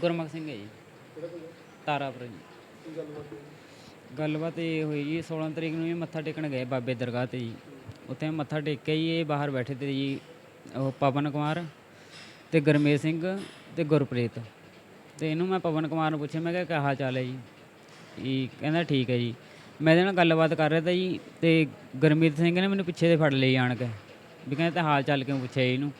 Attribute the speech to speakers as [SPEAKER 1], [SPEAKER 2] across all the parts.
[SPEAKER 1] ਗੁਰਮੁਖ ਸਿੰਘ ਹੈ ਜੀ। ਤਾਰਾਪੁਰ ਜੀ। ਗੱਲਬਾਤ ਇਹ ਹੋਈ ਜੀ 16 ਤਰੀਕ ਨੂੰ ਇਹ ਮੱਥਾ ਟੇਕਣ ਗਏ ਬਾਬੇ ਦਰਗਾਹ ਤੇ ਜੀ। ਉੱਥੇ ਮੱਥਾ ਟੇਕਿਆ ਜੀ, ਇਹ ਬਾਹਰ ਬੈਠੇ ਤੇ ਜੀ, ਉਹ ਪਵਨ ਕੁਮਾਰ ਤੇ ਗਰਮੇਸ਼ ਸਿੰਘ ਤੇ ਗੁਰਪ੍ਰੀਤ। ਤੇ ਇਹਨੂੰ ਮੈਂ ਪਵਨ ਕੁਮਾਰ ਨੂੰ ਪੁੱਛਿਆ, ਮੈਂ ਕਿਹਾ, ਕਿਆ ਹਾਲ ਚਾਲ ਹੈ ਜੀ? ਇਹ ਕਹਿੰਦਾ ਠੀਕ ਹੈ ਜੀ। ਮੈਂ ਇਹਦੇ ਨਾਲ ਗੱਲਬਾਤ ਕਰ ਰਿਹਾ ਤਾ ਜੀ, ਤੇ ਗਰਮੀਤ ਸਿੰਘ ਨੇ ਮੈਨੂੰ ਪਿੱਛੇ ਦੇ ਫੜ ਲਈ ਆਣ ਕੇ। ਵੀ ਕਹਿੰਦਾ ਤੇ ਹਾਲ ਚਾਲ ਕਿਉਂ ਪੁੱਛਿਆ ਜੀ ਇਹਨੂੰ?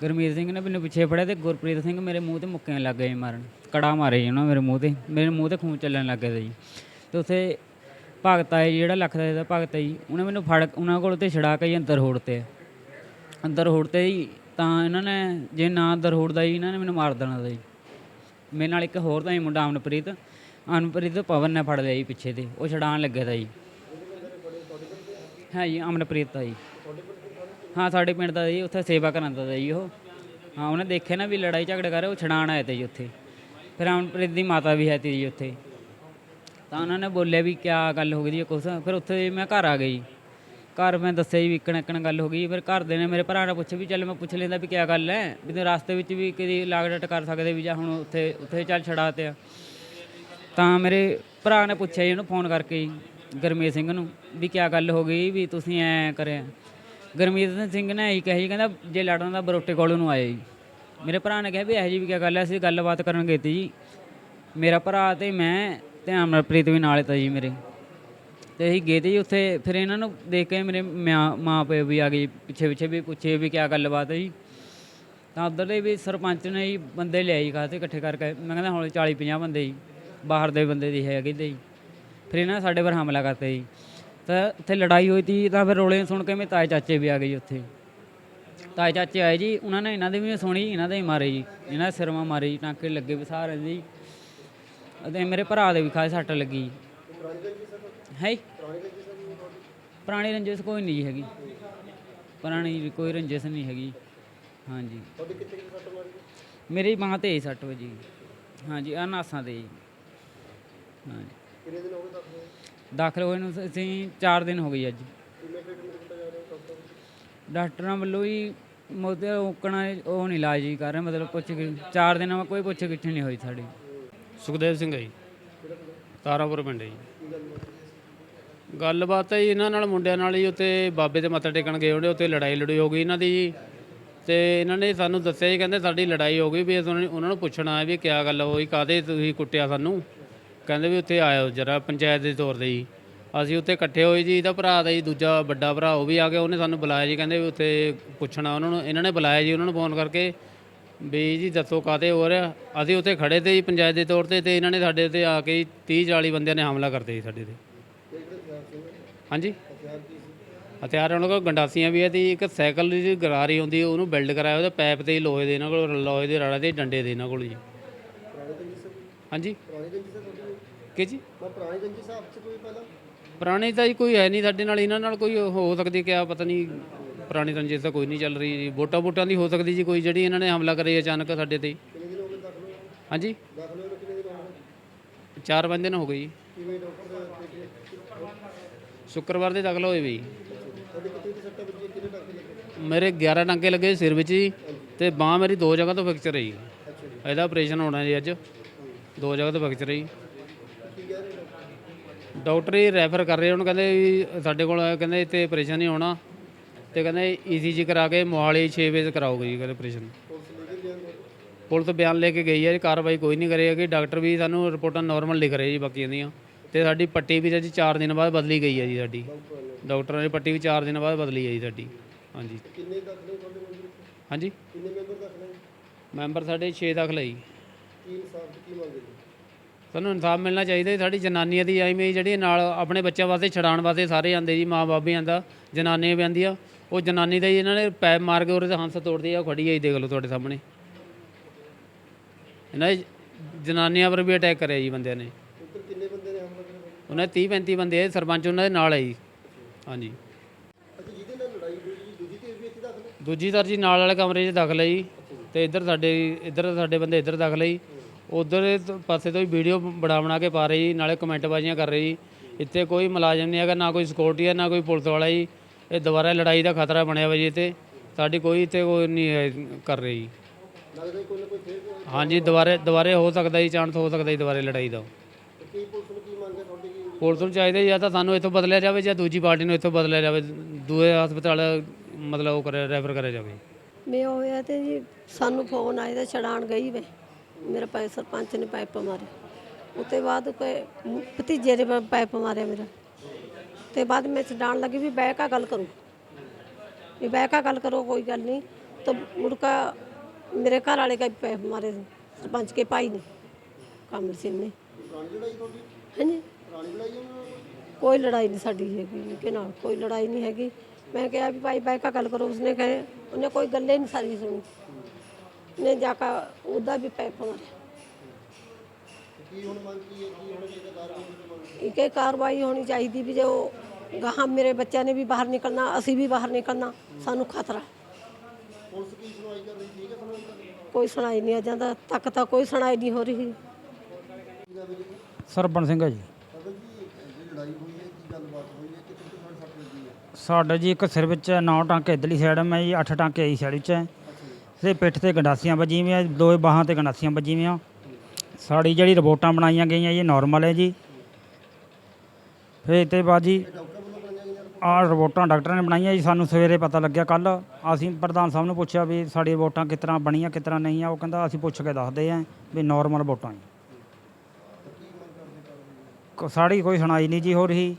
[SPEAKER 1] ਗੁਰਮੀਤ ਸਿੰਘ ਨੇ ਮੈਨੂੰ ਪਿੱਛੇ ਫੜਿਆ ਤੇ ਗੁਰਪ੍ਰੀਤ ਸਿੰਘ ਮੇਰੇ ਮੂੰਹ ਤੇ ਮੁੱਕੇ ਲੱਗ ਗਏ ਮਾਰਨ। ਕੜਾ ਮਾਰੇ ਜੀ ਉਹਨਾਂ ਮੇਰੇ ਮੂੰਹ ਤੇ। ਮੇਰੇ ਮੂੰਹ ਤੇ ਖੂਨ ਚੱਲਣ ਲੱਗ ਗਿਆ ਤਾ ਜੀ। ਤੇ ਉੱਥੇ ਭਗਤ ਆਏ ਜੀ, ਜਿਹੜਾ ਲੱਖ ਦਾ ਇਹਦਾ ਭਗਤ ਹੈ ਜੀ। ਉਹਨੇ ਮੈਨੂੰ ਫੜ ਉਹਨਾਂ ਕੋਲ ਤੇ ਛੜਾ ਕੇ ਜੀ ਅੰਦਰ ਹੋੜਤੇ ਅੰਦਰ ਹੋੜਤੇ ਜੀ ਤਾਂ ਇਹਨਾਂ ਨੇ ਜੇ ਨਾ ਅੰਦਰ ਹੋੜਦਾ ਜੀ ਇਹਨਾਂ ਨੇ ਮੈਨੂੰ ਮਾਰ ਦੇਣਾ ਤਾ ਜੀ ਮੇਰੇ ਨਾਲ ਇੱਕ ਹੋਰ ਤਾਂ ਹੀ ਮੁੰਡਾ ਅਮਨਪ੍ਰੀਤ ਅਮਨਪ੍ਰੀਤ ਪਵਨ ਨੇ ਫੜ ਲਿਆ ਜੀ ਪਿੱਛੇ ਤੇ। ਉਹ ਛਡਾਣ ਲੱਗਿਆ ਤਾ ਜੀ। ਹਾਂ ਜੀ ਅਮਨਪ੍ਰੀਤ ਦਾ ਜੀ। ਹਾਂ ਸਾਡੇ ਪਿੰਡ ਦਾ ਜੀ ਉੱਥੇ ਸੇਵਾ ਕਰਨ ਦਾ ਤਾ ਜੀ ਉਹ। ਹਾਂ ਉਹਨੇ ਦੇਖਿਆ ਨਾ ਵੀ ਲੜਾਈ ਝਗੜਾ ਕਰ ਉਹ ਛਡਾਣ ਆਏ ਤੇ ਜੀ ਉੱਥੇ। ਫਿਰ ਅਮਨਪ੍ਰੀਤ ਦੀ ਮਾਤਾ ਵੀ ਹੈ ਤੀ ਜੀ ਉੱਥੇ। ਤਾਂ ਉਹਨਾਂ ਨੇ ਬੋਲਿਆ ਵੀ ਕਿਆ ਗੱਲ ਹੋ ਗਈ ਜੀ ਕੁਛ। ਫਿਰ ਉੱਥੇ ਮੈਂ ਘਰ ਆ ਗਈ। ਘਰ ਮੈਂ ਦੱਸਿਆ ਜੀ ਵੀ ਇੱਕਣ ਇੱਕਣ ਗੱਲ ਹੋ ਗਈ। ਫਿਰ ਘਰ ਦੇ ਨੇ ਮੇਰੇ ਭਰਾ ਨੇ ਪੁੱਛਿਆ ਵੀ ਚੱਲ ਮੈਂ ਪੁੱਛ ਲੈਂਦਾ ਵੀ ਕਿਆ ਗੱਲ ਹੈ? ਵੀ ਤੇ ਰਸਤੇ ਵਿੱਚ ਵੀ ਕਦੀ ਲਾਗਡਟ ਕਰ ਸਕਦੇ ਵੀ ਜਾਂ ਹੁਣ ਉੱਥੇ ਉੱਥੇ ਚੱਲ ਛੜਾ ਤੇ ਆ। ਤਾਂ ਮੇਰੇ ਭਰਾ ਨੇ ਪੁੱਛਿਆ ਜੀ ਉਹਨੂੰ ਫੋਨ ਕਰਕੇ ਜੀ, ਗਰਮੀਤ ਸਿੰਘ ਨੂੰ ਵੀ ਕਿਆ ਗੱਲ ਹੋ ਗਈ ਵੀ ਤੁਸੀਂ ਐ ਕਰਿਆ। ਗਰਮੀਤ ਸਿੰਘ ਨੇ ਇਹੀ ਕਿਹਾ ਜੀ ਕਹਿੰਦਾ ਜੇ ਲੜਨ ਦਾ ਬਰੋਟੇ ਕੋਲ ਨੂੰ ਆਏ ਜੀ। ਮੇਰੇ ਭਰਾ ਨੇ ਕਿਹਾ ਵੀ ਇਹੋ ਜੀ ਵੀ ਕਿਆ ਗੱਲ ਐ ਅਸੀਂ ਗੱਲਬਾਤ ਕਰਨ ਗਏ ਤੀ ਜੀ। ਮੇਰਾ ਭਰਾ ਤੇ ਮੈਂ ਤੇ ਅਮਰਪ੍ਰੀਤ ਵੀ ਨਾਲ ਤਾ ਜੀ ਮੇਰੇ। ਤੇ ਅਸੀਂ ਗਏ ਤੇ ਜੀ ਉੱਥੇ, ਫਿਰ ਇਹਨਾਂ ਨੂੰ ਦੇਖ ਕੇ ਮੇਰੇ ਮਾਂ ਮਾਂ ਪਿਓ ਵੀ ਆ ਗਏ ਪਿੱਛੇ ਪਿੱਛੇ ਵੀ ਪੁੱਛੇ ਵੀ ਕਿਆ ਗੱਲਬਾਤ ਹੈ ਜੀ। ਤਾਂ ਉੱਧਰ ਦੇ ਵੀ ਸਰਪੰਚ ਨੇ ਜੀ ਬੰਦੇ ਲਿਆਈ ਜੀ ਖਾਤੇ ਇਕੱਠੇ ਕਰਕੇ, ਮੈਂ ਕਹਿੰਦਾ ਹੁਣ 40 50 ਬੰਦੇ ਜੀ, ਬਾਹਰ ਦੇ ਬੰਦੇ ਦੀ ਹੈਗੇ ਤੇ ਜੀ। ਫਿਰ ਇਹਨਾਂ ਸਾਡੇ ਪਰ ਹਮਲਾ ਕਰਤਾ ਜੀ। ਤਾਂ ਉੱਥੇ ਲੜਾਈ ਹੋਈ ਤੀ, ਤਾਂ ਫਿਰ ਰੋਲੇ ਸੁਣ ਕੇ ਮੇਰੇ ਤਾਏ ਚਾਚੇ ਵੀ ਆ ਗਏ ਜੀ ਉੱਥੇ। ਤਾਏ ਚਾਚੇ ਆਏ ਜੀ, ਉਹਨਾਂ ਨੇ ਇਹਨਾਂ ਦੇ ਵੀ ਸੁਣੀ, ਇਹਨਾਂ ਦੇ ਹੀ ਮਾਰੇ ਜੀ, ਇਹਨਾਂ ਦੇ ਸਿਰਮਾ ਮਾਰੇ ਜੀ, ਟਾਂਕੇ ਲੱਗੇ ਵੀ ਸਾਰੇ ਦੇ ਜੀ। ਅਤੇ ਮੇਰੇ ਭਰਾ ਦੇ ਵੀ ਖਾਸ਼ ਸੱਟ ਲੱਗੀ ਹੈ ਪੁਰਾਣੀ ਰੰਜਿਸ਼ ਕੋਈ ਨਹੀਂ ਜੀ ਹੈਗੀ। ਪੁਰਾਣੀ ਕੋਈ ਰੰਜਿਸ਼ ਨਹੀਂ ਹੈਗੀ ਹਾਂਜੀ ਮੇਰੀ ਬਾਂਹ ਤੇ ਹੀ ਸੱਟ ਵਜੀ। ਹਾਂਜੀ ਆ ਨਾਸਾਂ ਤੇ ਜੀ। ਹਾਂਜੀ
[SPEAKER 2] ਕਿੰਨੇ ਦਿਨ ਹੋ ਗਏ ਦੱਸੋ
[SPEAKER 1] ਦਾਖਲ ਹੋਏ ਨੂੰ ਅਸੀਂ 4 ਦਿਨ ਹੋ ਗਏ ਅੱਜ।
[SPEAKER 2] ਕਿੰਨੇ ਟ੍ਰੀਟਮੈਂਟ ਕੀਤਾ ਜਾ ਰਿਹਾ ਡਾਕਟਰ
[SPEAKER 1] ਡਾਕਟਰਾਂ ਵੱਲੋਂ ਹੀ ਮੋਦੇ ਰੋਕਣਾ ਉਹ ਨਹੀਂ ਇਲਾਜ ਜੀ ਕਰ ਰਹੇ ਮਤਲਬ ਪੁੱਛ ਗਿ- ਚਾਰ ਦਿਨਾਂ ਵਿੱਚ ਕੋਈ ਪੁੱਛ ਗਿੱਛ ਨਹੀਂ ਹੋਈ ਸਾਡੀ।
[SPEAKER 3] ਸੁਖਦੇਵ ਸਿੰਘ ਹੈ ਜੀ। ਤਾਰਾਪੁਰ ਪਿੰਡ ਹੈ ਜੀ। ਗੱਲਬਾਤ ਹੈ ਜੀ ਇਹਨਾਂ ਨਾਲ ਮੁੰਡਿਆਂ ਨਾਲ ਹੀ ਉੱਤੇ ਬਾਬੇ ਦੇ ਮੱਥਾ ਟੇਕਣ ਗਏ ਉਹਦੇ ਉੱਤੇ ਲੜਾਈ ਲੜੀ ਹੋ ਗਈ ਇਹਨਾਂ ਦੀ ਜੀ। ਤੇ ਇਹਨਾਂ ਨੇ ਸਾਨੂੰ ਦੱਸਿਆ ਜੀ ਕਹਿੰਦੇ ਸਾਡੀ ਲੜਾਈ ਹੋ ਗਈ ਵੀ ਅਸੀਂ ਉਹਨਾਂ ਉਹਨਾਂ ਨੂੰ ਪੁੱਛਣਾ ਹੈ ਵੀ ਕਿਆ ਗੱਲ ਹੋਈ ਕਾਦੇ ਤੁਸੀਂ ਕੁੱਟਿਆ ਸਾਨੂੰ? ਕਹਿੰਦੇ ਵੀ ਉੱਥੇ ਆਇਓ ਜਰਾ ਪੰਚਾਇਤ ਦੇ ਤੌਰ ਤੇ ਜੀ। ਅਸੀਂ ਉੱਥੇ ਇਕੱਠੇ ਹੋਏ ਜੀ, ਇਹਦਾ ਭਰਾ ਦਾ ਜੀ, ਦੂਜਾ ਵੱਡਾ ਭਰਾ, ਉਹ ਵੀ ਆ ਗਿਆ, ਉਹਨੇ ਸਾਨੂੰ ਬੁਲਾਇਆ ਜੀ, ਕਹਿੰਦੇ ਵੀ ਉੱਥੇ ਪੁੱਛਣਾ ਉਹਨਾਂ ਨੂੰ, ਇਹਨਾਂ ਨੇ ਬੁਲਾਇਆ ਜੀ ਉਹਨਾਂ ਨੂੰ ਫੋਨ ਕਰਕੇ ਵੀ ਜੀ ਦੱਸੋ ਕਾਤੇ ਹੋ ਰਿਹਾ। ਅਸੀਂ ਉੱਥੇ ਖੜੇ ਤੇ ਜੀ ਪੰਚਾਇਤ ਦੇ ਤੌਰ ਤੇ ਤੇ ਇਹਨਾਂ ਨੇ ਸਾਡੇ ਉੱਤੇ ਆ ਕੇ 30 40 ਬੰਦਿਆਂ ਨੇ ਹਮਲਾ ਕਰਤੇ ਜੀ ਸਾਡੇ ਤੇ। ਹਾਂਜੀ? ਹਥਿਆਰ ਉਹਨਾਂ ਕੋਲ ਗੰਡਾਸੀਆਂ ਵੀ ਹੈ ਤੇ ਇੱਕ ਸਾਈਕਲ ਦੀ ਗਰਾਰੀ ਹੁੰਦੀ ਉਹਨੂੰ ਬਿਲਡ ਕਰਾਇਆ ਉਹਦੇ ਪੈਪ ਤੇ ਹੀ ਲੋਹੇ ਦੇ ਇਹਨਾਂ ਕੋਲ, ਲੋਹੇ ਦੇ ਰਾੜਾ ਤੇ ਡੰਡੇ ਦੇ ਇਹਨਾਂ ਕੋਲ ਜੀ। ਹਾਂਜੀ? ਕਿ ਜੀ?
[SPEAKER 2] ਮੈਂ ਪੁਰਾਣੀ ਗੰਜੀ ਸਾਹਿਬ ਚ ਕੋਈ ਪਹਿਲਾਂ?
[SPEAKER 3] ਪੁਰਾਣੀ ਤਾਂ ਜੀ ਕੋਈ ਹੈ ਨਹੀਂ ਸਾਡੇ ਨਾਲ ਇਹਨਾਂ ਨਾਲ ਕੋਈ ਹੋ ਸਕਦੀ ਕਿਆ ਪਤਾ ਨਹੀਂ ਪੁਰਾਣੀ ਰੰਜਿਸ਼ ਤਾਂ ਕੋਈ ਨਹੀਂ ਚੱਲ ਰਹੀ ਜੀ। ਵੋਟਾਂ ਵੋਟਾਂ ਦੀ ਹੋ ਸਕਦੀ ਜੀ ਕੋਈ ਜਿਹੜੀ ਇਹਨਾਂ ਨੇ ਹਮਲਾ ਕਰੇ ਅਚਾਨਕ ਸਾਡੇ ਤੇ।
[SPEAKER 2] ਕਿੰਨੇ ਦਿਨ ਹੋ ਗਏ ਦਾਖਲ ਹੋਏ
[SPEAKER 3] ਹਾਂਜੀ।
[SPEAKER 2] ਦਾਖਲ ਹੋਏ ਨੂੰ ਕਿੰਨੇ ਦਿਨ ਹੋ ਗਏ?
[SPEAKER 3] ਚਾਰ ਪੰਜ ਦਿਨ ਹੋ ਗਏ ਜੀ।
[SPEAKER 2] ਕਿਵੇਂ ਡਾਕਟਰ ਦਾ ਟ੍ਰੀਟਮੈਂਟ
[SPEAKER 3] ਸ਼ੁੱਕਰਵਾਰ ਦੇ ਦਾਖਲ ਹੋਏ ਵੀ।
[SPEAKER 2] ਤੁਹਾਡੇ ਕਿੱਥੇ ਦੀ ਸੱਟਾਂ ਵੱਜੀਆਂ ਕਿੰਨੇ ਡਾਕਟਰ ਲੱਗੇ?
[SPEAKER 3] ਮੇਰੇ 11 ਟਾਂਕੇ ਲੱਗੇ ਸਿਰ ਵਿੱਚ ਜੀ। ਤੇ ਬਾਹ ਮੇਰੀ ਦੋ ਜਗ੍ਹਾ ਤੋਂ ਫ੍ਰੈਕਚਰ ਹੈ ਜੀ
[SPEAKER 2] ਅੱਛਾ ਜੀ।
[SPEAKER 3] ਇਹਦਾ ਆਪਰੇਸ਼ਨ ਹੋਣਾ ਜੀ ਅੱਜ। ਦੋ ਜਗ੍ਹਾ ਤੋਂ ਫ੍ਰੈਕਚਰ ਹੈ ਜੀ
[SPEAKER 2] ਕੀ ਕਹਿ ਰਹੇ ਡਾਕਟਰ
[SPEAKER 3] ਹੀ ਰੈਫਰ ਕਰ ਰਹੇ ਉਹਨੂੰ ਕਹਿੰਦੇ ਵੀ ਸਾਡੇ ਕੋਲ ਕਹਿੰਦੇ ਇੱਥੇ ਆਪਰੇਸ਼ਨ ਨਹੀਂ ਹੋਣਾ ਤੇ ਕਹਿੰਦੇ ਈਸੀਜੀ ਕਰਾ ਕੇ ਮੋਹਾਲੀ 6 ਵਜੇ ਕਰਾਓਗੇ ਜੀ ਕਹਿੰਦੇ ਆਪਰੇਸ਼ਨ।
[SPEAKER 2] ਪੁਲਿਸ ਬਿਆਨ
[SPEAKER 3] ਲੈ ਕੇ ਗਈ ਹੈ ਜੀ, ਕਾਰਵਾਈ ਕੋਈ ਨਹੀਂ ਕਰੇਗੀ ਡਾਕਟਰ ਵੀ ਸਾਨੂੰ ਰਿਪੋਰਟਾਂ ਨਾਰਮਲ ਲਿਖ ਰਹੇ ਜੀ ਬਾਕੀਆਂ ਦੀਆਂ। ਤੇ ਸਾਡੀ ਪੱਟੀ ਵੀ ਜੀ 4 ਦਿਨ ਬਾਅਦ ਬਦਲੀ ਗਈ ਹੈ ਜੀ ਸਾਡੀ। ਡਾਕਟਰਾਂ ਦੀ ਪੱਟੀ ਵੀ 4 ਦਿਨ ਬਾਅਦ ਬਦਲੀ ਹੈ ਜੀ ਸਾਡੀ। ਹਾਂਜੀ।
[SPEAKER 2] ਕਿੰਨੇ ਦਾਖਲ ਤੁਹਾਡੇ ਮੈਂਬਰ
[SPEAKER 3] ਹਾਂਜੀ।
[SPEAKER 2] ਕਿੰਨੇ ਮੈਂਬਰ ਦਾਖਲ
[SPEAKER 3] ਮੈਂਬਰ ਸਾਡੇ 6 ਦਾਖਲ ਹੈ ਜੀ।
[SPEAKER 2] ਕੀ ਇਨਸਾਫ ਕੀ ਮੰਗ
[SPEAKER 3] ਸਾਨੂੰ ਇਨਸਾਫ ਮਿਲਣਾ ਚਾਹੀਦਾ ਜੀ। ਸਾਡੀ ਜਨਾਨੀਆਂ ਦੀ ਐਵੇਂ ਜਿਹੜੀ ਨਾਲ ਆਪਣੇ ਬੱਚਿਆਂ ਵਾਸਤੇ ਛਡਾਉਣ ਵਾਸਤੇ ਸਾਰੇ ਆਂਦੇ ਜੀ ਮਾਂ ਬਾਪ ਵੀ ਆਂਦਾ ਜਨਾਨੀਆਂ ਵੀ ਆਂਦੀਆਂ ਉਹ ਜਨਾਨੀ ਦਾ ਜੀ ਇਹਨਾਂ ਨੇ ਪੈਪ ਮਾਰ ਕੇ ਉਹਦੇ ਤੇ ਹੰਸ ਤੋੜਦੀ ਆ ਖੜੀ ਆ ਜੀ ਦੇਖ ਲਓ ਤੁਹਾਡੇ ਸਾਹਮਣੇ। ਇਹਨਾਂ ਨੇ ਜਨਾਨੀਆਂ ਪਰ ਵੀ ਅਟੈਕ ਕਰਿਆ ਜੀ ਬੰਦਿਆਂ ਨੇ।
[SPEAKER 2] ਉੱਧਰ ਕਿੰਨੇ ਬੰਦੇ ਨੇ ਹਮਲਾ ਕਰਿਆ
[SPEAKER 3] ਉਹਨਾਂ ਦੇ 30 35 ਬੰਦੇ ਆ ਸਰਪੰਚ ਉਹਨਾਂ ਦੇ ਨਾਲ ਹੈ ਜੀ। ਹਾਂਜੀ।
[SPEAKER 2] ਅੱਛਾ ਜਿਹਦੇ ਨਾਲ ਲੜਾਈ ਹੋਈ ਜੀ ਦੂਜੀ ਤੇ ਵੀ ਇੱਥੇ ਦਾਖਲ ਹੈ?
[SPEAKER 3] ਦੂਜੀ ਦਰ ਜੀ ਨਾਲ ਵਾਲੇ ਕਮਰੇ 'ਚ ਦਾਖਲ ਹੈ ਜੀ। ਤੇ ਇੱਧਰ ਸਾਡੇ ਇੱਧਰ ਸਾਡੇ ਬੰਦੇ ਇੱਧਰ ਦਾਖਲ ਹੈ ਜੀ। ਉਧਰ ਪਾਸੇ ਤੋਂ ਹੀ ਵੀਡੀਓ ਬਣਾ ਬਣਾ ਕੇ ਪਾ ਰਹੀ ਜੀ ਨਾਲੇ ਕਮੈਂਟ ਬਾਜ਼ੀਆਂ ਕਰ ਰਹੀ। ਇੱਥੇ ਕੋਈ ਮੁਲਾਜ਼ਮ ਨਹੀਂ ਹੈਗਾ, ਨਾ ਕੋਈ ਸਿਕਿਉਰਟੀ ਹੈ, ਨਾ ਕੋਈ ਪੁਲਿਸ ਵਾਲਾ ਜੀ। ਇਹ ਦੁਬਾਰਾ ਲੜਾਈ ਦਾ ਖਤਰਾ ਬਣਿਆ ਵਾ ਜੀ ਇੱਥੇ। ਸਾਡੀ ਕੋਈ ਇੱਥੇ ਕੋਈ ਨਹੀਂ ਹੈ, ਕਰ ਰਹੀ। ਜੀ ਹਾਂਜੀ, ਦੁਬਾਰੇ ਦੁਬਾਰੇ ਹੋ ਸਕਦਾ ਜੀ ਚਾਂਸ ਹੋ ਸਕਦਾ ਜੀ ਦੁਬਾਰੇ ਲੜਾਈ ਦਾ।
[SPEAKER 2] ਪੁਲਿਸ ਨੂੰ
[SPEAKER 3] ਚਾਹੀਦਾ ਜਾਂ ਤਾਂ ਸਾਨੂੰ ਇੱਥੋਂ ਬਦਲਿਆ ਜਾਵੇ ਜਾਂ ਦੂਜੀ ਪਾਰਟੀ ਨੂੰ ਇੱਥੋਂ ਬਦਲਿਆ ਜਾਵੇ, ਦੂਏ ਹਸਪਤਾਲ, ਮਤਲਬ ਉਹ ਕਰਿਆ, ਰੈਫਰ ਕਰਿਆ ਜਾਵੇ।
[SPEAKER 4] ਮੈਂ ਹੋਇਆ ਤੇ ਜੀ, ਸਾਨੂੰ ਫੋਨ ਆਇਆ ਤਾਂ ਛਡਾਣ ਗਈ ਵੇ। ਮੇਰੇ ਪੈ ਸਰਪੰਚ ਨੇ ਪਾਈਪ ਮਾਰੇ। ਉਤੇ ਬਾਅਦ ਕੋਈ ਭਤੀਜੇ ਨੇ ਪਾਈਪ ਮਾਰਿਆ ਮੇਰਾ। ਤੇ ਬਾਅਦ ਮੈਂ ਛਡਾਣ ਲੱਗੀ ਵੀ ਬਹਿ ਕੇ ਗੱਲ ਕਰੋ। ਵੀ ਬਹਿ ਕੇ ਗੱਲ ਕਰੋ, ਕੋਈ ਗੱਲ ਨਹੀਂ। ਤਾਂ ਮੁੜਕਾ ਮੇਰੇ ਘਰ ਵਾਲੇ ਕਾ ਪਾਈਪ ਮਾਰੇ ਸਰਪੰਚ ਕੇ ਭਾਈ ਨੇ ਕਾਮਰ ਸਿੰਘ ਨੇ। ਹਾਂਜੀ। ਕੋਈ ਲੜਾਈ ਨਹੀਂ ਸਾਡੀ ਹੈਗੀ ਕਿ ਨਾਲ ਕੋਈ ਲੜਾਈ ਨਹੀਂ ਹੈਗੀ। ਮੈਂ ਕਿਹਾ ਵੀ ਭਾਈ ਬਹਿ ਕੇ ਗੱਲ ਕਰੋ, ਉਸਨੇ ਕਹੇ, ਉਹਨੇ ਕੋਈ ਗੱਲੇ ਨਹੀਂ ਸਾਰੀ ਸੁਣੀ। ਨੇ ਜਾ ਕੇ ਉਹਦਾ ਵੀ ਪੈਪ ਮਾਰਿਆ।
[SPEAKER 2] ਕੀ ਹੁਣ ਮੰਗ ਕੀ ਹੈ? ਕੀ ਹੋਣਾ ਚਾਹੀਦਾ ਕਾਰਵਾਈ ਦੀ ਮੰਗ
[SPEAKER 4] ਇੱਕ ਇਹ ਕਾਰਵਾਈ ਹੋਣੀ ਚਾਹੀਦੀ ਵੀ ਜੋ ਗਾਹਾਂ ਮੇਰੇ ਬੱਚਿਆਂ ਨੇ ਵੀ ਬਾਹਰ ਨਿਕਲਣਾ ਅਸੀਂ ਵੀ ਬਾਹਰ ਨਿਕਲਣਾ ਸਾਨੂੰ ਖਤਰਾ।
[SPEAKER 2] ਪੁਲਿਸ ਕੀ ਸੁਣਵਾਈ ਕਰ ਰਹੀ? ਠੀਕ ਹੈ ਸੁਣਵਾਈ ਕਰ ਰਹੀ?
[SPEAKER 4] ਕੋਈ ਸੁਣਾਈ ਨਹੀਂ ਆ ਜਾਂਦਾ ਤੱਕ ਤਾਂ ਕੋਈ ਸੁਣਾਈ ਨਹੀਂ ਹੋ ਰਹੀ।
[SPEAKER 5] ਸਰਪਣ ਸਿੰਘ ਜੀ।
[SPEAKER 2] ਅਗਰ ਜੀ ਜਿਹੜੀ ਲੜਾਈ ਹੋਈ ਹੈ? ਕੀ ਗੱਲਬਾਤ ਹੋਈ ਹੈ? ਕਿੱਥੇ ਕਿੱਥੇ ਤੁਹਾਡੇ ਸੱਟ ਲੱਗੀ ਹੈ?
[SPEAKER 5] ਸਾਡੇ ਜੀ ਇੱਕ ਸਿਰ ਵਿੱਚ 9 ਟਾਂਕੇ ਇਧਰਲੀ ਸਾਈਡ ਮੈਂ ਜੀ 8 ਟਾਂਕੇ ਆਈ ਸਾਈਡ ਵਿੱਚ ਹੈ। ਸੇ ਪਿੱਠ ਤੇ ਗੰਡਾਸੀਆਂ ਵੱਜੀਆਂ ਹੋਈਆਂ ਦੋਏ ਬਾਹਾਂ ਤੇ ਗੰਡਾਸੀਆਂ ਵੱਜੀ ਹੋਈਆਂ। ਸਾਡੀ ਜਿਹੜੀ ਰਿਪੋਰਟਾਂ ਬਣਾਈਆਂ ਗਈਆਂ ਜੀ ਨਾਰਮਲ ਹੈ ਜੀ। ਫਿਰ ਤੇ ਬਾਅਦ ਜੀ, ਆਹ ਰਿਪੋਰਟਾਂ ਡਾਕਟਰਾਂ ਨੇ ਬਣਾਈਆਂ ਜੀ, ਸਾਨੂੰ ਸਵੇਰੇ ਪਤਾ ਲੱਗਿਆ ਕੱਲ ਅਸੀਂ ਪ੍ਰਧਾਨ ਸਾਹਿਬ ਨੂੰ ਪੁੱਛਿਆ ਵੀ ਸਾਡੀ ਰਿਪੋਰਟਾਂ ਕਿਸ ਤਰ੍ਹਾਂ ਬਣੀਆਂ, ਕਿਸ ਤਰ੍ਹਾਂ ਨਹੀਂ ਆ, ਉਹ ਕਹਿੰਦਾ ਅਸੀਂ ਪੁੱਛ ਕੇ ਦੱਸਦੇ ਆਂ ਵੀ ਨਾਰਮਲ ਰਿਪੋਰਟਾਂ ਜੀ। ਸਾਡੀ ਕੋਈ ਸੁਣਾਈ ਨਹੀਂ ਜੀ ਹੋ ਰਹੀ।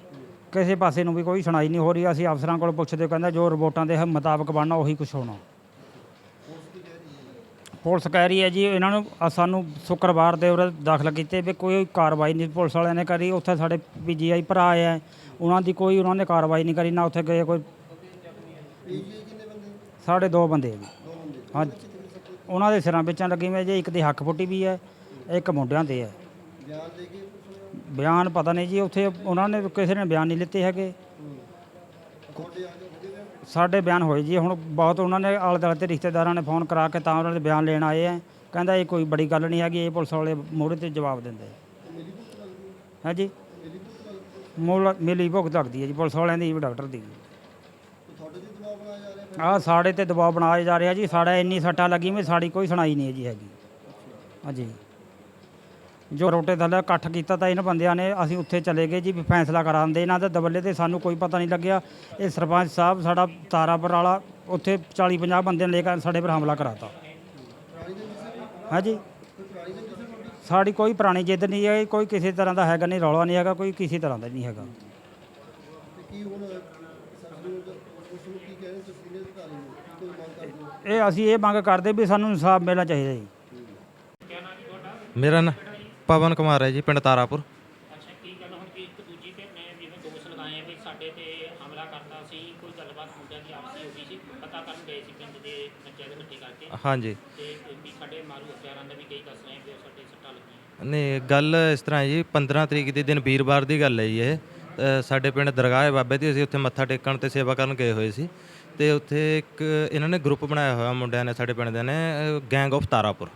[SPEAKER 5] ਕਿਸੇ ਪਾਸੇ ਨੂੰ ਵੀ ਕੋਈ ਸੁਣਾਈ ਨਹੀਂ ਹੋ ਰਹੀ। ਅਸੀਂ ਅਫਸਰਾਂ ਕੋਲ ਪੁੱਛਦੇ ਕਹਿੰਦਾ ਜੋ ਰਿਪੋਰਟਾਂ ਦੇ ਮੁਤਾਬਕ ਬਣਨਾ, ਉਹੀ ਕੁਝ ਹੋਣਾ। ਪੁਲਿਸ ਕਹਿ ਰਹੀ ਹੈ ਜੀ, ਇਹਨਾਂ ਨੂੰ ਅ- ਸਾਨੂੰ ਸ਼ੁੱਕਰਵਾਰ ਦੇ ਉਰੇ ਦਾਖਲ ਕੀਤੇ ਵੀ ਕੋਈ ਕਾਰਵਾਈ ਨਹੀਂ ਪੁਲਿਸ ਵਾਲਿਆਂ ਨੇ ਕਰੀ। ਉੱਥੇ ਸਾਡੇ ਪੀਜੀਆਈ ਭਰਾ ਆਏ ਹੈ, ਉਹਨਾਂ ਦੀ ਕੋਈ, ਉਹਨਾਂ ਨੇ ਕਾਰਵਾਈ ਨਹੀਂ ਕਰੀ, ਨਾ ਉੱਥੇ ਗਏ ਕੋਈ। ਸਾਡੇ ਦੋ ਬੰਦੇ ਹੈ ਜੀ।
[SPEAKER 2] ਦੋ
[SPEAKER 5] ਹਾਂ ਉਹਨਾਂ ਦੇ ਸਿਰਾਂ ਵਿੱਚਾਂ ਲੱਗੀ ਹੋਈ ਹੈ ਜੀ, ਇੱਕ ਦੀ ਹੱਕ ਫੁੱਟੀ ਵੀ ਹੈ, ਇੱਕ ਮੁੰਡਿਆਂ ਦੇ ਹੈ।
[SPEAKER 2] ਬਿਆਨ
[SPEAKER 5] ਪਤਾ ਨਹੀਂ ਜੀ, ਉੱਥੇ ਉਹਨਾਂ ਨੇ ਕਿਸੇ ਨੇ ਬਿਆਨ ਨਹੀਂ ਲਿੱਤੇ ਹੈਗੇ
[SPEAKER 2] ਤੁਹਾਡੇ ਆ ਕੇ ਉਹਦੇ ਬਿਆਨ
[SPEAKER 5] ਸਾਡੇ ਬਿਆਨ ਹੋਏ ਜੀ, ਹੁਣ ਬਹੁਤ ਉਹਨਾਂ ਨੇ ਆਲੇ ਦੁਆਲੇ ਦੇ ਰਿਸ਼ਤੇਦਾਰਾਂ ਨੇ ਫੋਨ ਕਰਾ ਕੇ ਤਾਂ ਉਹਨਾਂ ਦੇ ਬਿਆਨ ਲੈਣ ਆਏ ਆ। ਕਹਿੰਦਾ ਇਹ ਕੋਈ ਬੜੀ ਗੱਲ ਨਹੀਂ ਹੈਗੀ, ਇਹ ਪੁਲਿਸ ਵਾਲੇ ਮੋਹਰੇ ਤੇ ਜਵਾਬ ਦਿੰਦੇ ਹੈ ਜੀ? ਮੁੱਲ ਮਿਲੀ ਭੁਗਤ ਲੱਗਦੀ ਹੈ ਜੀ, ਪੁਲਿਸ ਵਾਲਿਆਂ ਦੀ ਵੀ ਡਾਕਟਰ ਦੀ।
[SPEAKER 2] ਤੇ
[SPEAKER 5] ਆਹ ਸਾਡੇ ਤੇ ਦਬਾਅ ਬਣਾਇਆ ਜਾ ਰਿਹਾ ਜੀ, ਸਾਡਾ ਇੰਨੀ ਸੱਟਾਂ ਲੱਗੀ ਵੀ ਸਾਡੀ ਕੋਈ ਸੁਣਾਈ ਨਹੀਂ ਹੈ ਜੀ ਹੈਗੀ। ਹਾਂਜੀ। ਜੋ ਰੋਟੇ ਥੱਲੇ ਇਕੱਠ ਕੀਤਾ ਤਾਂ ਇਹਨਾਂ ਬੰਦਿਆਂ ਨੇ ਅਸੀਂ ਉੱਥੇ ਚਲੇ ਗਏ ਜੀ ਵੀ ਫੈਸਲਾ ਕਰਾਉਂਦੇ ਇਹਨਾਂ ਦੇ ਦਬੱਲੇ ਤੇ ਸਾਨੂੰ ਕੋਈ ਪਤਾ ਨਹੀਂ ਲੱਗਿਆ। ਇਹ ਸਰਪੰਚ ਸਾਹਿਬ ਸਾਡਾ ਤਾਰਾਪੁਰ ਵਾਲਾ ਉੱਥੇ 40 50 ਬੰਦੇ ਨੇ ਲੈ ਕੇ ਸਾਡੇ ਪਰ ਹਮਲਾ ਕਰਾਤਾ। ਹਾਂਜੀ। ਸਾਡੀ ਕੋਈ ਪੁਰਾਣੀ ਜਿੱਦ ਨਹੀਂ ਹੈ ਕੋਈ ਕਿਸੇ ਤਰ੍ਹਾਂ ਦਾ ਹੈਗਾ ਨਹੀਂ ਰੌਲਾ ਨਹੀਂ ਹੈਗਾ ਕੋਈ ਕਿਸੇ ਤਰ੍ਹਾਂ ਦਾ ਨਹੀਂ ਹੈਗਾ। ਇਹ ਅਸੀਂ ਇਹ ਮੰਗ ਕਰਦੇ ਵੀ ਸਾਨੂੰ ਇਨਸਾਫ ਮਿਲਣਾ ਚਾਹੀਦਾ ਜੀ।
[SPEAKER 6] ਮੇਰਾ ਨਾਂ ਪਵਨ ਕੁਮਾਰ ਹੈ ਜੀ ਪਿੰਡ ਤਾਰਾਪੁਰ।
[SPEAKER 7] ਅੱਛਾ ਕੀ ਗੱਲ ਹੁਣ ਕਿ ਇੱਕ ਦੂਜੀ ਤੇ ਮੈਂ ਜਿਵੇਂ ਦੋਸ਼ ਲਗਾਏ ਆ ਵੀ ਸਾਡੇ ਤੇ ਹਮਲਾ ਕਰਤਾ ਸੀ ਕੋਈ ਗੱਲਬਾਤ ਮੁੰਡਿਆਂ ਦੀ ਆਪਸੀ ਹੋ ਗਈ ਸੀ ਪਤਾ ਕਰਨ ਗਏ ਸੀ ਪਿੰਡ ਦੇ ਬੱਚਿਆਂ ਦੇ ਇਕੱਠੇ ਕਰਕੇ।
[SPEAKER 6] ਹਾਂਜੀ।
[SPEAKER 7] ਤੇ ਵੀ ਸਾਡੇ ਮਾਰੂ ਹਥਿਆਰਾਂ ਦਾ ਵੀ ਕਈ ਦੱਸ ਰਹੇ ਆ ਵੀ ਉਹ ਸਾਡੇ ਸੱਟਾਂ ਲੱਗੀਆਂ।
[SPEAKER 6] ਨਹੀਂ ਗੱਲ ਇਸ ਤਰ੍ਹਾਂ ਹੈ ਜੀ 15 ਤਰੀਕ ਦੇ ਦਿਨ ਵੀਰਵਾਰ ਦੀ ਗੱਲ ਹੈ ਜੀ ਇਹ। ਅ, ਸਾਡੇ ਪਿੰਡ ਦਰਗਾਹ ਹੈ ਬਾਬੇ ਦੀ ਅਸੀਂ ਉੱਥੇ ਮੱਥਾ ਟੇਕਣ ਤੇ ਸੇਵਾ ਕਰਨ ਗਏ ਹੋਏ ਸੀ। ਤੇ ਉੱਥੇ ਇੱਕ ਇਹਨਾਂ ਨੇ ਗਰੁੱਪ ਬਣਾਇਆ ਹੋਇਆ ਮੁੰਡਿਆਂ ਨੇ ਸਾਡੇ ਪਿੰਡ ਦੇ ਨੇ ਗੈਂਗ ਆਫ ਤਾਰਾਪੁਰ।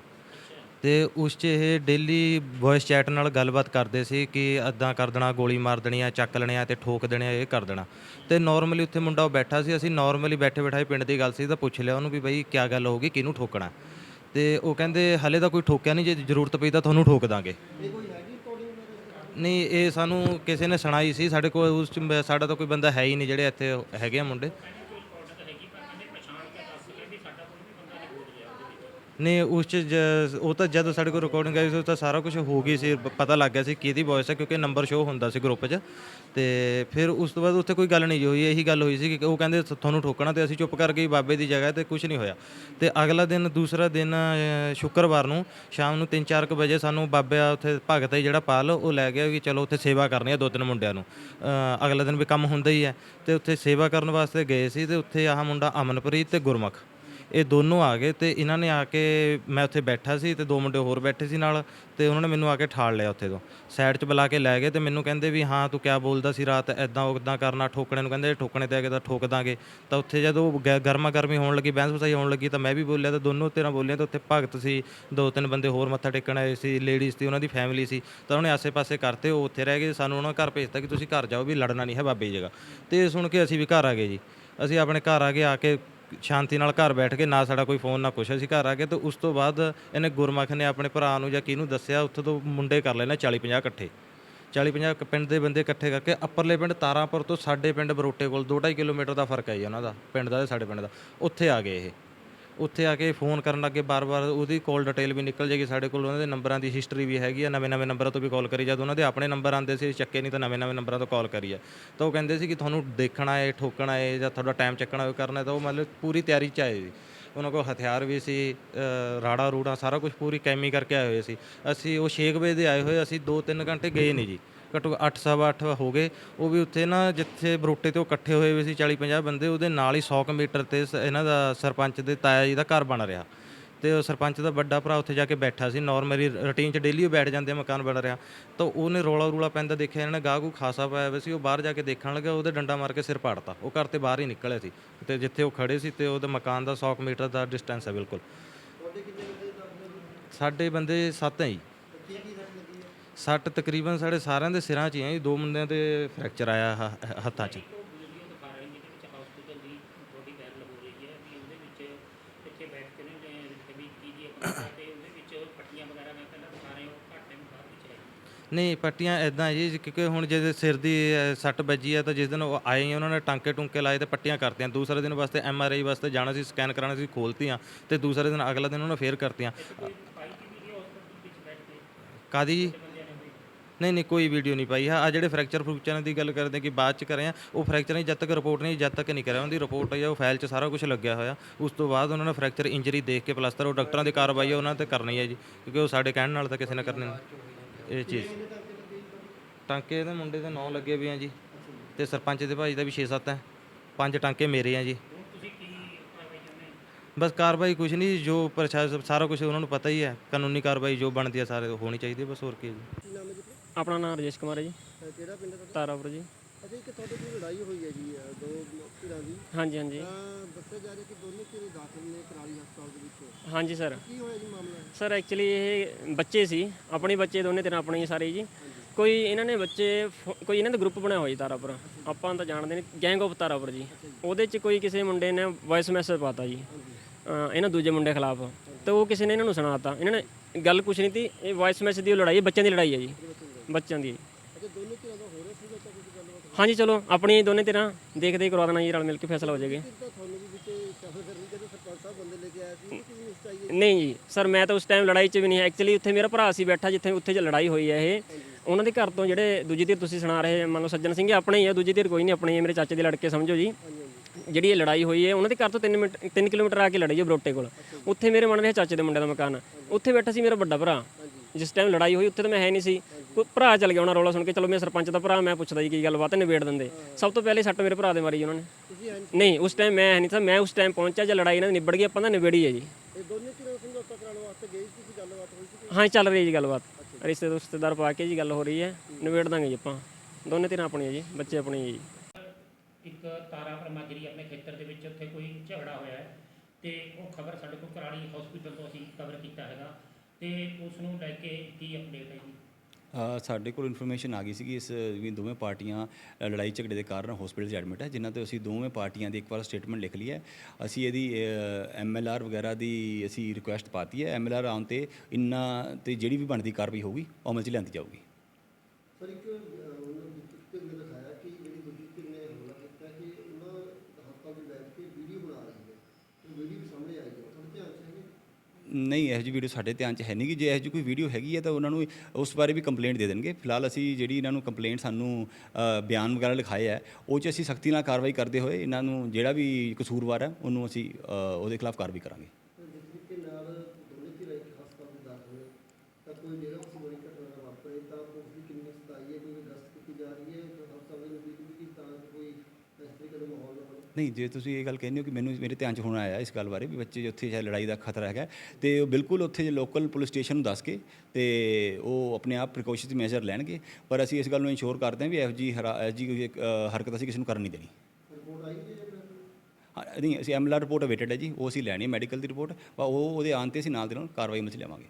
[SPEAKER 6] ਤੇ ਉਸ 'ਚ ਇਹ ਡੇਲੀ ਵੌਇਸ ਚੈਟ ਨਾਲ ਗੱਲਬਾਤ ਕਰਦੇ ਸੀ ਕਿ ਅੱਦਾਂ ਕਰ ਦੇਣਾ, ਗੋਲੀ ਮਾਰ ਦੇਣੀ ਆ, ਚੱਕ ਲੈਣੇ ਆ ਤੇ ਠੋਕ ਦੇਣੇ ਆ, ਇਹ ਕਰ ਦੇਣਾ। ਤੇ ਨਾਰਮਲੀ ਉੱਥੇ ਮੁੰਡਾ ਉਹ ਬੈਠਾ ਸੀ, ਅਸੀਂ ਨਾਰਮਲੀ ਬੈਠੇ ਬਿਠਾਏ ਪਿੰਡ ਦੀ ਗੱਲ ਸੀ ਤਾਂ ਪੁੱਛ ਲਿਆ ਉਹਨੂੰ ਵੀ ਬਈ ਕੀ ਗੱਲ ਹੋ ਗਈ ਕਿਹਨੂੰ ਠੋਕਣਾ? ਤੇ ਉਹ ਕਹਿੰਦੇ ਹਲੇ ਤਾਂ ਕੋਈ ਠੋਕਿਆ ਨਹੀਂ, ਜੇ ਜ਼ਰੂਰਤ ਪਈ ਤਾਂ ਤੁਹਾਨੂੰ ਠੋਕ ਦਾਂਗੇ। ਨਹੀਂ, ਇਹ ਸਾਨੂੰ ਕਿਸੇ ਨੇ ਸੁਣਾਈ ਸੀ, ਸਾਡੇ ਕੋਲ ਉਸ 'ਚ ਮ- ਸਾਡਾ ਤਾਂ ਕੋਈ ਬੰਦਾ ਹੈ ਹੀ ਨਹੀਂ ਜਿਹੜੇ ਇੱਥੇ ਹੈਗੇ ਆ ਮੁੰਡੇ। ਨਹੀਂ ਉਸ ਚ ਜ- ਉਹ ਤਾਂ ਜਦੋਂ ਸਾਡੇ ਕੋਲ ਰਿਕਾਰਡਿੰਗ ਆਈ ਸੀ ਉਹ ਤਾਂ ਸਾਰਾ ਕੁਝ ਹੋ ਗਈ ਸੀ ਪ- ਪਤਾ ਲੱਗ ਗਿਆ ਸੀ ਕਿਹਦੀ ਵੌਇਸ ਹੈ ਕਿਉਂਕਿ ਨੰਬਰ ਸ਼ੋ ਹੁੰਦਾ ਸੀ ਗਰੁੱਪ 'ਚ। ਤੇ ਫਿਰ ਉਸ ਤੋਂ ਬਾਅਦ ਉੱਥੇ ਕੋਈ ਗੱਲ ਨਹੀਂ ਜੀ ਹੋਈ ਇਹੀ ਗੱਲ ਹੋਈ ਸੀ ਕਿ ਉਹ ਕਹਿੰਦੇ ਤ- ਤੁਹਾਨੂੰ ਠੋਕਣਾ ਤੇ ਅਸੀਂ ਚੁੱਪ ਕਰ ਗਏ ਬਾਬੇ ਦੀ ਜਗ੍ਹਾ ਤੇ ਕੁਝ ਨਹੀਂ ਹੋਇਆ। ਤੇ ਅਗਲਾ ਦਿਨ ਦੂਸਰਾ ਦਿਨ ਅ, ਸ਼ੁੱਕਰਵਾਰ ਨੂੰ ਸ਼ਾਮ ਨੂੰ 3-4 ਵਜੇ ਸਾਨੂੰ ਬਾਬਾ ਉੱਥੇ ਭਗਤ ਹੈ ਜਿਹੜਾ ਪਾਲ ਉਹ ਲੈ ਗਿਆ ਕਿ ਚਲੋ ਉੱਥੇ ਸੇਵਾ ਕਰਨੀ ਹੈ ਦੋ ਤਿੰਨ ਮੁੰਡਿਆਂ ਨੂੰ। ਅ, ਅਗਲਾ ਦਿਨ ਵੀ ਕੰਮ ਹੁੰਦਾ ਹੀ ਹੈ। ਤੇ ਉੱਥੇ ਸੇਵਾ ਕਰਨ ਵਾਸਤੇ ਗਏ ਸੀ ਤੇ ਉੱਥੇ ਆਹ ਮੁੰਡਾ ਅਮਨਪ੍ਰੀਤ ਤੇ ਗੁਰਮੁਖ। ਇਹ ਦੋਨੋਂ ਆ ਗਏ ਤੇ ਇਹਨਾਂ ਨੇ ਆ ਕੇ ਮੈਂ ਉੱਥੇ ਬੈਠਾ ਸੀ ਤੇ ਦੋ ਮੁੰਡੇ ਹੋਰ ਬੈਠੇ ਸੀ ਨਾਲ ਤੇ ਉਹਨਾਂ ਨੇ ਮੈਨੂੰ ਆ ਕੇ ਠਾਲ ਲਿਆ ਉੱਥੇ ਤੋਂ। ਸਾਈਡ 'ਚ ਬੁਲਾ ਕੇ ਲੈ ਗਏ ਤੇ ਮੈਨੂੰ ਕਹਿੰਦੇ ਵੀ ਹਾਂ ਤੂੰ ਕਿਆ ਬੋਲਦਾ ਸੀ ਰਾਤ ਐਦਾਂ ਉਦਾਂ ਕਰਨਾ, ਠੋਕਣੇ ਨੂੰ ਕਹਿੰਦੇ ਠੋਕਣੇ ਤੇ ਆ ਕੇ ਤਾਂ ਠੋਕ ਦਾਂਗੇ। ਤਾਂ ਉੱਥੇ ਜਦੋਂ ਗ- ਗਰਮਾ ਗਰਮੀ ਹੋਣ ਲੱਗੀ, ਬਹਿਸ ਵਸਾਈ ਹੋਣ ਲੱਗੀ ਤਾਂ ਮੈਂ ਵੀ ਬੋਲਿਆ ਤਾਂ ਦੋਨੋਂ ਤੇਰਾ ਬੋਲਿਆ ਤਾਂ ਉੱਥੇ ਭਗਤ ਸੀ, ਦੋ ਤਿੰਨ ਬੰਦੇ ਹੋਰ ਮੱਥਾ ਟੇਕਣ ਆਏ ਸੀ ਲੇਡੀਜ਼ ਸੀ, ਉਹਨਾਂ ਦੀ ਫੈਮਿਲੀ ਸੀ। ਤਾਂ ਉਹਨੇ ਆਸੇ-ਪਾਸੇ ਕਰਤੇ, ਉਹ ਉੱਥੇ ਰਹਿ ਗਏ, ਸਾਨੂੰ ਉਹਨਾਂ ਘਰ ਭੇਜਤਾ ਕਿ ਤੁਸੀਂ ਘਰ ਜਾਓ ਵੀ ਲੜਨਾ ਨਹੀਂ ਹੈ ਬਾਬੇ ਦੀ ਜਗ੍ਹਾ। ਤੇ ਇਹ ਸੁਣ ਕੇ ਅਸੀਂ ਵੀ ਘਰ ਆ ਗਏ ਜੀ। ਅਸੀਂ ਆਪਣੇ ਘਰ ਆ ਕੇ ਆ ਕੇ ਸ਼ਾਂਤੀ ਨਾਲ ਘਰ ਬੈਠ ਕੇ ਨਾ ਸਾਡਾ ਕੋਈ ਫੋਨ, ਨਾ ਕੁਛ, ਅਸੀਂ ਘਰ ਆ ਗਏ ਤੇ ਉਸ ਤੋਂ ਬਾਅਦ ਇਹਨੇ ਗੁਰਮਖ ਨੇ ਆਪਣੇ ਭਰਾ ਨੂੰ ਜਾਂ ਕਿਹਨੂੰ ਦੱਸਿਆ, ਉੱਥੋਂ ਤੋਂ ਮੁੰਡੇ ਕਰ ਲੈਣਾ 40 50 ਇਕੱਠੇ। 40 50 ਪਿੰਡ ਦੇ ਬੰਦੇ ਇਕੱਠੇ ਕਰਕੇ ਅੱਪਰਲੇ ਪਿੰਡ ਤਾਰਾਂਪੁਰ ਤੋਂ ਸਾਡੇ ਪਿੰਡ ਬਰੋਟੇ ਕੋਲ 2.5 ਕਿਲੋਮੀਟਰ ਦਾ ਫ਼ਰਕ ਹੈ ਜੀ ਉਹਨਾਂ ਦਾ, ਪਿੰਡ ਦਾ ਤੇ ਸਾਡੇ ਪਿੰਡ ਦਾ। ਉੱਥੇ ਆ ਗਏ ਇਹ। ਉੱਥੇ ਆ ਕੇ ਫੋਨ ਕਰਨ ਲੱਗੇ ਬਾਰ-ਬਾਰ, ਉਹਦੀ ਕਾਲ ਡਿਟੇਲ ਵੀ ਨਿਕਲ ਜਾਏਗੀ ਸਾਡੇ ਕੋਲ, ਉਹਨਾਂ ਦੇ ਨੰਬਰਾਂ ਦੀ ਹਿਸਟਰੀ ਵੀ ਹੈਗੀ ਆ, ਨਵੇਂ-ਨਵੇਂ ਨੰਬਰਾਂ ਤੋਂ ਵੀ ਕਾਲ ਕਰੀ ਜਦ ਉਹਨਾਂ ਦੇ ਆਪਣੇ ਨੰਬਰ ਆਉਂਦੇ ਸੀ ਚੱਕੇ ਨਹੀਂ ਤਾਂ ਨਵੇਂ-ਨਵੇਂ ਨੰਬਰਾਂ ਤੋਂ ਕਾਲ ਕਰੀ ਆ। ਤਾਂ ਉਹ ਕਹਿੰਦੇ ਸੀ ਕਿ ਤੁਹਾਨੂੰ ਦੇਖਣਾ ਹੈ, ਠੋਕਣਾ ਹੈ ਜਾਂ ਤੁਹਾਡਾ ਟਾਈਮ ਚੱਕਣਾ ਹੋਵੇ ਕਰਨਾ ਹੈ, ਤਾਂ ਉਹ ਮਤਲਬ ਪੂਰੀ ਤਿਆਰੀ ਚ ਆਏ ਜੀ ਉਹਨਾਂ ਕੋਲ ਹਥਿਆਰ ਵੀ ਸੀ ਰਾੜਾ ਰੂੜਾ ਸਾਰਾ ਕੁਝ ਪੂਰੀ ਕੈਮੀ ਕਰਕੇ ਆਏ ਹੋਏ ਸੀ। ਅਸੀਂ ਉਹ 6 ਵਜੇ ਦੇ ਆਏ ਹੋਏ, ਅਸੀਂ 2-3 ਘੰਟੇ ਗਏ ਨਹੀਂ ਜੀ। ਘੱਟੋ 8 ਸਵਾ 8 ਹੋ ਗਏ। ਉਹ ਵੀ ਉੱਥੇ ਨਾ ਜਿੱਥੇ ਬਰੋਟੇ ਤੇ ਉਹ ਇਕੱਠੇ ਹੋਏ ਹੋਏ ਸੀ 40 50 ਬੰਦੇ, ਉਹਦੇ ਨਾਲ ਹੀ 100 ਕੁ ਮੀਟਰ ਤੇ ਸ- ਇਹਨਾਂ ਦਾ ਸਰਪੰਚ ਦੇ ਤਾਇਆ ਜੀ ਦਾ ਘਰ ਬਣ ਰਿਹਾ। ਤੇ ਉਹ ਸਰਪੰਚ ਦਾ ਵੱਡਾ ਭਰਾ ਉੱਥੇ ਜਾ ਕੇ ਬੈਠਾ ਸੀ ਨਾਰਮਲੀ ਰੂਟੀਨ 'ਚ ਡੇਲੀ ਉਹ ਬੈਠ ਜਾਂਦੇ ਆ, ਮਕਾਨ ਬਣ ਰਿਹਾ। ਤਾਂ ਉਹਨੇ ਰੋਲਾ ਰੂਲਾ ਪੈਂਦਾ ਦੇਖਿਆ, ਇਹਨਾਂ ਨੇ ਗਾਹਗੂ ਖਾਸਾ ਪਾਇਆ ਹੋਇਆ ਸੀ, ਉਹ ਬਾਹਰ ਜਾ ਕੇ ਦੇਖਣ ਲੱਗਾ, ਉਹਦੇ ਡੰਡਾ ਮਾਰ ਕੇ ਸਿਰ ਪਾੜਤਾ। ਉਹ ਘਰ ਤੇ ਬਾਹਰ ਹੀ ਨਿਕਲਿਆ ਸੀ। ਤੇ ਜਿੱਥੇ ਉਹ ਖੜੇ ਸੀ ਤੇ ਉਹਦੇ ਮਕਾਨ ਦਾ 100 ਕੁ ਮੀਟਰ ਦਾ ਡਿਸਟੈਂਸ ਹੈ ਬਿਲਕੁਲ। ਸਾਡੇ ਬੰਦੇ 7 ਹੈ ਜੀ। ਸੱਟ ਤਕਰੀਬਨ ਸਾਡੇ ਸਾਰਿਆਂ ਦੇ ਸਿਰਾਂ 'ਚ ਹੀ ਹੈ ਜੀ ਦੋ ਮੁੰਡਿਆਂ ਦੇ ਫ੍ਰੈਕਚਰ ਆਇਆ ਹ- ਹੱਥਾਂ 'ਚ। ਨਹੀਂ ਪੱਟੀਆਂ ਐਦਾਂ ਜੀ ਕਿਉਂਕਿ ਹੁਣ ਜੇ ਸਿਰ ਦੀ ਅ, ਸੱਟ ਵੱਜੀ ਆ ਤਾਂ ਜਿਸ ਦਿਨ ਉਹ ਆਏ ਉਹਨਾਂ ਨੇ ਟਾਂਕੇ ਟੁੰਕੇ ਲਾਏ ਤੇ ਪੱਟੀਆਂ ਕਰਤੀਆਂ। ਦੂਸਰੇ ਦਿਨ ਵਾਸਤੇ ਐਮ ਆਰ ਆਈ ਵਾਸਤੇ ਜਾਣਾ ਸੀ ਸਕੈਨ ਕਰਾਉਣਾ ਸੀ ਖੋਲਤੀਆਂ ਤੇ ਦੂਸਰੇ ਦਿਨ ਅਗਲਾ ਦਿਨ ਉਹਨਾਂ ਫੇਰ ਕਰਤੀਆਂ। ਕਾਦੀ ਜੀ? ਨਹੀਂ ਨਹੀਂ, ਕੋਈ ਵੀਡੀਓ ਨਹੀਂ ਪਾਈ। ਆ ਜਿਹੜੇ ਫ੍ਰੈਕਚਰ ਫਰੂਕਚਰਾਂ ਦੀ ਗੱਲ ਕਰਦੇ ਕਿ ਬਾਅਦ ਚ ਕਰੇ ਆ, ਉਹ ਫ੍ਰੈਕਚਰ ਨਹੀਂ, ਜਦ ਤੱਕ ਰਿਪੋਰਟ ਨਹੀਂ, ਜਦ ਤੱਕ ਨਹੀਂ ਕਰਿਆ, ਉਹਦੀ ਰਿਪੋਰਟ ਹੈ ਉਹ ਫਾਈਲ 'ਚ ਸਾਰਾ ਕੁਝ ਲੱਗਿਆ ਹੋਇਆ। ਉਸ ਤੋਂ ਬਾਅਦ ਉਹਨਾਂ ਨੇ ਫ੍ਰੈਕਚਰ ਇੰਜਰੀ ਦੇਖ ਕੇ ਪਲਸਤਰ ਉਹ ਡਾਕਟਰਾਂ ਦੀ ਕਾਰਵਾਈ ਹੈ ਉਹਨਾਂ ਤੇ ਕਰਨੀ ਹੈ ਜੀ, ਕਿਉਂਕਿ ਉਹ ਸਾਡੇ ਕਹਿਣ ਨਾਲ ਤਾਂ ਕਿਸੇ ਨੇ ਕਰਨੀ ਨਹੀਂ। ਇਹ ਚੀਜ਼। ਟਾਂਕੇ ਦੇ ਮੁੰਡੇ ਦੇ ਨਾਂ ਲੱਗੇ ਵੀ ਆ ਜੀ, ਤੇ ਸਰਪੰਚ ਦੇ ਭਾਈ ਦਾ ਵੀ 6-7 ਹੈ ਪੰਜ ਟਾਂਕੇ ਮੇਰੇ ਆ ਜੀ। ਬਸ ਕਾਰਵਾਈ ਕੁਝ ਨਹੀਂ, ਜੋ ਪ੍ਰਸ਼ਾਸਨ ਸਾਰਾ ਕੁਝ ਉਹਨਾਂ ਨੂੰ ਪਤਾ ਹੀ ਹੈ ਕਾਨੂੰਨੀ ਕਾਰਵਾਈ ਜੋ ਬਣਦੀ ਹੈ ਸਾਰੇ ਹੋਣੀ ਚਾਹੀਦੀ ਬਸ ਹੋਰ ਕੀ ਹੈ ਜੀ।
[SPEAKER 8] ਆਪਣਾ ਨਾਮ ਰਜੇਸ਼ ਕੁਮਾਰ ਹੈ ਜੀ।
[SPEAKER 2] ਅਹ ਕਿਹੜਾ ਪਿੰਡ ਤੁਹਾਡਾ?
[SPEAKER 8] ਤਾਰਾਪੁਰ ਜੀ।
[SPEAKER 2] ਅੱਛਾ ਇੱਕ ਤੁਹਾਡੇ ਕੋਲ ਲੜਾਈ ਹੋਈ ਹੈ ਜੀ ਅਹ ਦੋ ਧਿਰਾਂ ਦੀ।
[SPEAKER 8] ਹਾਂਜੀ ਹਾਂਜੀ।
[SPEAKER 2] ਤਾਂ ਦੱਸਿਆ ਜਾ ਰਿਹਾ ਕਿ ਦੋਨੇ ਧਿਰੇ ਦਾਖਲ ਨੇ ਕਰਾਲੀ ਹਸਪਤਾਲ ਦੇ ਵਿੱਚ।
[SPEAKER 8] ਹਾਂਜੀ ਸਰ।
[SPEAKER 2] ਕੀ ਹੋਇਆ ਜੀ ਮਾਮਲਾ?
[SPEAKER 8] ਸਰ ਐਕਚੁਅਲੀ ਇਹ ਬੱਚੇ ਸੀ। ਆਪਣੇ ਬੱਚੇ ਦੋਨੇ ਤਰ੍ਹਾਂ ਆਪਣੇ ਹੀ ਸਾਰੇ ਜੀ। ਕੋਈ ਇਹਨਾਂ ਨੇ ਬੱਚੇ ਫੋ- ਕੋਈ ਇਹਨਾਂ ਦਾ ਗਰੁੱਪ ਬਣਿਆ ਹੋਇਆ ਜੀ ਤਾਰਾਪੁਰ। ਆਪਾਂ ਤਾਂ ਜਾਣਦੇ ਨੇ ਗੈਂਗ ਆਫ ਤਾਰਾਪੁਰ ਜੀ। ਉਹਦੇ 'ਚ ਕੋਈ ਕਿਸੇ ਮੁੰਡੇ ਨੇ ਵੌਇਸ ਮੈਸੇਜ ਪਾਤਾ ਜੀ। ਅਹ ਇਹਨਾਂ ਦੂਜੇ ਮੁੰਡੇ ਖਿਲਾਫ। ਤੇ ਉਹ ਕਿਸੇ ਨੇ ਇਹਨਾਂ ਨੂੰ ਸੁਣਾਤਾ ਇਹਨਾਂ ਨੇ ਗੱਲ ਕੁਛ ਨਹੀਂ ਤੀ। ਇਹ ਵੌਇਸ ਮੈਸੇਜ ਦੀ ਉਹ ਲੜਾਈ ਹੈ ਬੱਚਿਆਂ ਦੀ ਲੜਾਈ ਹੈ ਜੀ। ਬੱਚਿਆਂ ਦੀ।
[SPEAKER 2] ਅੱਛਾ ਦੋਨੇ ਧਿਰਾਂ ਦਾ ਹੋ ਰਿਹਾ ਸੀਗਾ ਤਾਂ ਕੁਝ ਗੱਲਬਾਤ
[SPEAKER 8] ਹਾਂਜੀ ਚਲੋ ਆਪਣੀ ਦੋਨੇ ਤਰ੍ਹਾਂ ਦੇਖਦੇ ਹੀ ਕਰਵਾ ਦੇਣਾ ਜੀ ਰਲ ਮਿਲ ਕੇ ਫੈਸਲਾ ਹੋ ਜਾਏਗਾ।
[SPEAKER 2] ਤਾਂ ਤੁਹਾਨੂੰ ਵੀ ਵਿੱਚ ਸ਼ਫਲ ਕਰਨੀ ਕਹਿੰਦੇ ਸਰਪੰਚ ਸਾਹਿਬ ਬੰਦੇ ਲੈ ਕੇ ਆਏ ਸੀ ਕਿ ਨਹੀਂ ਚਾਹੀਏ
[SPEAKER 8] ਨਹੀਂ ਜੀ ਸਰ ਮੈਂ ਤਾਂ ਉਸ ਟਾਈਮ ਲੜਾਈ 'ਚ ਵੀ ਨਹੀਂ ਐਕਚੁਅਲੀ ਉੱਥੇ ਮੇਰਾ ਭਰਾ ਸੀ ਬੈਠਾ ਜਿੱਥੇ ਉੱਥੇ ਜੇ ਲੜਾਈ ਹੋਈ ਹੈ ਇਹ। ਉਹਨਾਂ ਦੇ ਘਰ ਤੋਂ ਜਿਹੜੇ ਦੂਜੀ ਧਿਰ ਤੁਸੀਂ ਸੁਣਾ ਰਹੇ ਮੰਨ ਲਓ ਸੱਜਣ ਸਿੰਘ ਇਹ ਆਪਣੇ ਹੀ ਆ ਦੂਜੀ ਧਿਰ ਕੋਈ ਨਹੀਂ ਆਪਣੇ ਹੀ ਆ, ਮੇਰੇ ਚਾਚੇ ਦੇ ਲੜਕੇ ਸਮਝੋ ਜੀ। ਜਿਹੜੀ ਇਹ ਲੜਾਈ ਹੋਈ ਹੈ ਉਹਨਾਂ ਦੇ ਘਰ ਤੋਂ 3 ਮਿੰਟ 3 ਕਿਲੋਮੀਟਰ ਆ ਕੇ ਲੜਾਈ ਹੈ ਬਰੋਟੇ ਕੋਲ। ਉੱਥੇ ਮੇਰੇ ਮਨ ਰਿਹਾ ਚਾਚੇ ਦੇ ਮੁੰਡੇ ਦਾ ਮਕਾਨ ਉੱਥੇ ਬੈਠਾ ਸੀ ਮੇਰਾ ਵੱਡਾ ਭਰਾ। ਜਿਸ ਟਾਈਮ ਲੜਾਈ ਹੋਈ ਉੱਥੇ ਤਾਂ ਮੈਂ ਹੈ ਨਹੀਂ ਸੀ। ਕੋਈ ਭਰਾ ਚੱਲ ਗਿਆ ਉਹਨਾਂ ਰੌਲਾ ਸੁਣ ਕੇ ਚਲੋ ਮੈਂ ਸਰਪੰਚ ਦਾ ਭਰਾ ਮੈਂ ਪੁੱਛਦਾ ਜੀ ਕੀ ਗੱਲਬਾਤ ਹੈ ਨਿਬੇੜ ਦਿੰਦੇ। ਸਭ ਤੋਂ ਪਹਿਲੇ ਸੱਟ ਮੇਰੇ ਭਰਾ ਦੇ ਮਾਰੀ ਜੀ ਉਹਨਾਂ ਨੇ। ਨਹੀਂ ਉਸ ਟਾਈਮ ਮੈਂ ਹੈ ਨਹੀਂ ਸੀ ਮੈਂ ਉਸ ਟਾਈਮ ਪਹੁੰਚਿਆ ਜੇ ਲੜਾਈ ਇਹਨਾਂ ਦੀ ਨਿਬੜ ਗਈ ਆਪਾਂ ਤਾਂ ਨਿਬੇੜੀ ਹੈ ਜੀ।
[SPEAKER 2] ਇਹ ਦੋਨੇ ਧਿਰਾਂ ਸਮਝੌਤਾ ਕਰਾਉਣ ਵਾਸਤੇ ਗਏ ਸੀ ਕਿ ਗੱਲਬਾਤ ਹੋਈ ਸੀ?
[SPEAKER 8] ਹਾਂ ਚੱਲ ਰਹੀ ਹੈ ਜੀ ਗੱਲਬਾਤ। ਰਿਸ਼ਤੇ ਰਿਸ਼ਤੇਦਾਰ ਪਾ ਕੇ ਜੀ ਗੱਲ ਹੋ ਰਹੀ ਹੈ ਨਿਬੇੜ ਦਾਂਗੇ ਜੀ ਆਪਾਂ। ਦੋਨੇ ਧਿਰਾਂ ਆਪਣੀਆਂ ਜੀ ਬੱਚੇ ਆਪਣੇ ਜੀ।
[SPEAKER 7] ਇੱਕ ਤਾਰਾਪੁਰ ਮਾਜਰੀ ਆਪਣੇ ਖੇਤਰ ਦੇ ਵਿੱਚ ਉੱਥੇ ਕੋਈ ਝਗੜਾ ਹੋਇਆ ਹੈ ਤੇ ਉਹ ਖਬਰ ਸਾਡੇ ਕੋਲ ਕਰਾਲੀ ਹਸਪੀਟਲ ਤੋਂ ਅਸੀਂ ਕਵਰ ਕੀਤਾ ਹੈਗਾ। ਤੇ ਉਸ ਨੂੰ ਲੈ ਕੇ ਕੀ ਅਪਡੇਟ ਹੈ ਜੀ?
[SPEAKER 9] ਸਾਡੇ ਕੋਲ ਇਨਫੋਰਮੇਸ਼ਨ ਆ ਗਈ ਸੀ ਇਸ ਵੀ ਦੋਵੇਂ ਪਾਰਟੀਆਂ ਲੜਾਈ ਝਗੜੇ ਦੇ ਕਾਰਨ ਹਸਪੀਟਲ 'ਚ ਐਡਮਿਟ ਹੈ ਜਿਨ੍ਹਾਂ ਤੇ ਅਸੀਂ ਦੋਵੇਂ ਪਾਰਟੀਆਂ ਦੀ ਇੱਕ ਵਾਰ ਸਟੇਟਮੈਂਟ ਲਿਖ ਲਈ ਹੈ। ਅਸੀਂ ਇਹਦੀ ਐਮਐਲਆਰ ਵਗੈਰਾ ਦੀ ਅਸੀਂ ਰਿਕੁਐਸਟ ਪਾਤੀ ਹੈ। ਐਮਐਲਆਰ ਆਉਣ ਤੇ ਇੰਨਾ ਤੇ ਜਿਹੜੀ ਵੀ ਬਣਦੀ ਕਾਰਵਾਈ ਹੋਊਗੀ ਉਹ ਅਮਲ 'ਚ ਲਿਆਂਦੀ ਜਾਊਗੀ।
[SPEAKER 2] ਸਰ ਇੱਕ ਅਹ, ਉਹਨਾਂ ਦੀ ਧਿਰ ਨੇ ਦਿਖਾਇਆ ਕਿ ਜਿਹੜੀ ਦੂਜੀ ਧਿਰ ਨੇ ਹਮਲਾ ਕੀਤਾ ਕਿ ਉਹਨਾਂ ਹਸਪਤਾਲ ਦੇ ਬੈਠ ਕੇ ਵੀਡੀਓ ਬਣਾ ਰਹੀ ਹੈ ਉਹ ਵੀਡੀਓ ਵੀ ਸਾਹਮਣੇ ਆਈ ਹੈ ਤੁਹਾਡੇ ਧਿਆਨ ਚ ਹੈਗੀ
[SPEAKER 9] ਨਹੀਂ, ਇਹੋ ਜਿਹੀ ਵੀਡੀਓ ਸਾਡੇ ਧਿਆਨ 'ਚ ਹੈ ਨਹੀਂ ਕਿ ਜੇ ਇਹੋ ਜਿਹੀ ਕੋਈ ਵੀਡੀਓ ਹੈਗੀ ਹੈ ਤਾਂ ਉਹਨਾਂ ਨੂੰ ਉਸ ਬਾਰੇ ਵੀ ਕੰਪਲੇਂਟ ਦੇ ਦੇਣਗੇ। ਫਿਲਹਾਲ ਅਸੀਂ ਜਿਹੜੀ ਇਹਨਾਂ ਨੂੰ ਕੰਪਲੇਂਟ ਸਾਨੂੰ ਬਿਆਨ ਵਗੈਰਾ ਲਿਖਾਏ ਹੈ ਉਹ 'ਚ ਅਸੀਂ ਸਖਤੀ ਨਾਲ ਕਾਰਵਾਈ ਕਰਦੇ ਹੋਏ ਇਹਨਾਂ ਨੂੰ ਜਿਹੜਾ ਵੀ ਕਸੂਰਵਾਰ ਹੈ ਉਹਨੂੰ ਅਸੀਂ ਉਹਦੇ ਖਿਲਾਫ ਕਾਰਵਾਈ ਕਰਾਂਗੇ।
[SPEAKER 2] ਤਾਂ ਜਿਸ ਤਰੀਕੇ ਬੜੀ ਘਟਨਾ ਵਾਪਰੇ, ਤਾਂ ਉਸ ਦੀ ਕਿੰਨੀ ਸਤਾਈ ਹੈ, ਕੋਈ ਗਸਤ ਕੀਤੀ ਜਾ ਰਹੀ ਹੈ ਹਸਪਤਾਲ ਦੇ ਨਜ਼ਦੀਕ ਵੀ ਤਾਂ ਕਿ ਕੋਈ ਇਸ ਤਰੀਕੇ ਦਾ ਮਾਹੌਲ ਨਾ ਬਣੇ
[SPEAKER 9] ਨਹੀਂ ਜੇ ਤੁਸੀਂ ਇਹ ਗੱਲ ਕਹਿੰਦੇ ਹੋ ਕਿ ਮੈਨੂੰ ਮੇਰੇ ਧਿਆਨ 'ਚ ਹੁਣ ਆਇਆ ਇਸ ਗੱਲ ਬਾਰੇ ਵੀ ਬੱਚੇ ਉੱਥੇ ਸ਼ਾਇਦ ਲੜਾਈ ਦਾ ਖਤਰਾ ਹੈਗਾ ਤੇ ਉਹ ਬਿਲਕੁਲ ਉੱਥੇ ਲੋਕਲ ਪੁਲਿਸ ਸਟੇਸ਼ਨ ਨੂੰ ਦੱਸ ਕੇ ਤੇ ਉਹ ਆਪਣੇ ਆਪ ਪ੍ਰੀਕਾਸ਼ਨਸ ਮੈਜਰ ਲੈਣਗੇ ਪਰ ਅਸੀਂ ਇਸ ਗੱਲ ਨੂੰ ਇਨਸ਼ੋਰ ਕਰਦੇ ਹਾਂ ਵੀ ਜੀ ਜੀ ਇੱਕ, ਅ, ਹਰਕਤ ਅਸੀਂ ਕਿਸੇ ਨੂੰ ਕਰਨ ਨਹੀਂ ਦੇਣੀ
[SPEAKER 2] ਰਿਪੋਰਟ ਆਈ ਹੈ ਜਾਂ
[SPEAKER 9] ਨਹੀਂ? ਅਸੀਂ ਐਮਐਲਆਰ ਰਿਪੋਰਟ ਅਵੇਟਡ ਹੈ ਜੀ ਉਹ ਅਸੀਂ ਲੈਣੀ ਹੈ ਮੈਡੀਕਲ ਦੀ ਰਿਪੋਰਟ ਉਹ ਉਹਦੇ ਆਉਣ ਤੇ ਅਸੀਂ ਨਾਲ ਦੇ ਨਾਲ ਕਾਰਵਾਈ ਵਿੱਚ ਲਿਆਵਾਂਗੇ